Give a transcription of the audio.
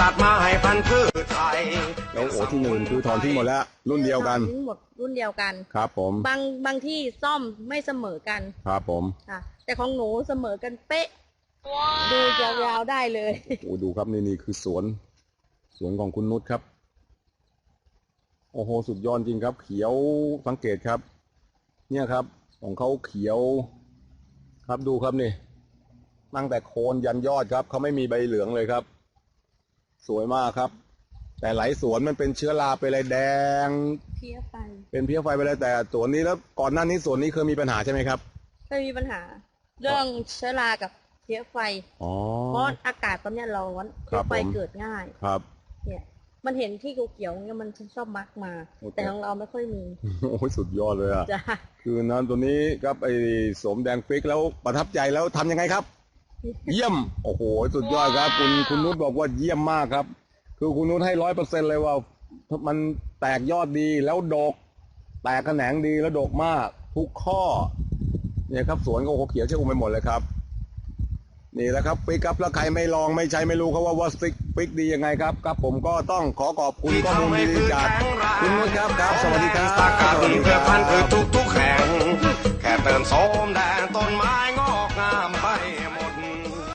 จัดมาให้พันธุ์พืชไทยแล้วโอ้ที่หนึ่งคือถอนทิ้งหมดแล้ว รุ่นเดียวกันทั้งหมดรุ่นเดียวกัน ครับผม บางบางที่ซ่อมไม่เสมอกันครับผมค่ะแต่ของหนูเสมอกันเป๊ะ ดูยาวๆได้เลย โอ้ดูครับนี่นี่คือสวน สวนของคุณนุชครับ โอ้โห สุดยอดจริงครับ เขียวสังเกตครับ เนี่ยครับ ของเขาเขียว ครับดูครับนี่ ตั้งแต่โคนยันยอดครับ เขาไม่มีใบเหลืองเลยครับ สวยมากครับ แต่หลายสวนมันเป็นเชื้อราเป็นอะไรแดง เพี้ยไปเป็นเพี้ยไฟไปเลยแต่สวนนี้แล้วก่อนหน้านี้สวนนี้เคยมีปัญหาใช่ไหมครับ เคยมีปัญหา เรื่องเชื้อรากับเพี้ยไฟอ๋อเพราะอากาศตอนเนี้ยร้อนครัเพี้บยไฟผมเกิดง่ายครับ เนี่ยมันเห็นที่เขียวๆเนี่ยมันชอบมักมาโอเคแต่ของเราไม่ค่อยมีโอ้ยสุดยอดเลยอะจ้ะคือนั้นตัวนี้ครับไอ้สมแดงฟิกแล้วประทับใจแล้วทำยังไงครับ เยี่ยม โอ้โห สุดยอดครับ คุณคุณนุชบอกว่าเยี่ยมมากครับ คือคุณนุชให้ร้อยเปอร์เซ็นเลยว่า มันแตกยอดดีแล้วดก แตกแขนงดีแล้วดกมาก ทุกข้อ เนี่ยครับสวนก็โอ้โหเขียวเชื่อมไปหมดเลยครับ นี่แหละครับฟิกครับแล้วใครไม่ลองไม่ใช้ไม่รู้เขาว่าว่าฟิกฟิกดียังไงครับครับ ผมก็ต้องขอขอบคุณที่ข้อมูลทำให้ดีพืชๆจากแข็งแรงคุณนุชครับครับ สวัสดีครับสกัดสวัสดีคเพื่อรับพันธุ์พืชทุกๆแห่งแค่เติมโสมแดงต้นไม้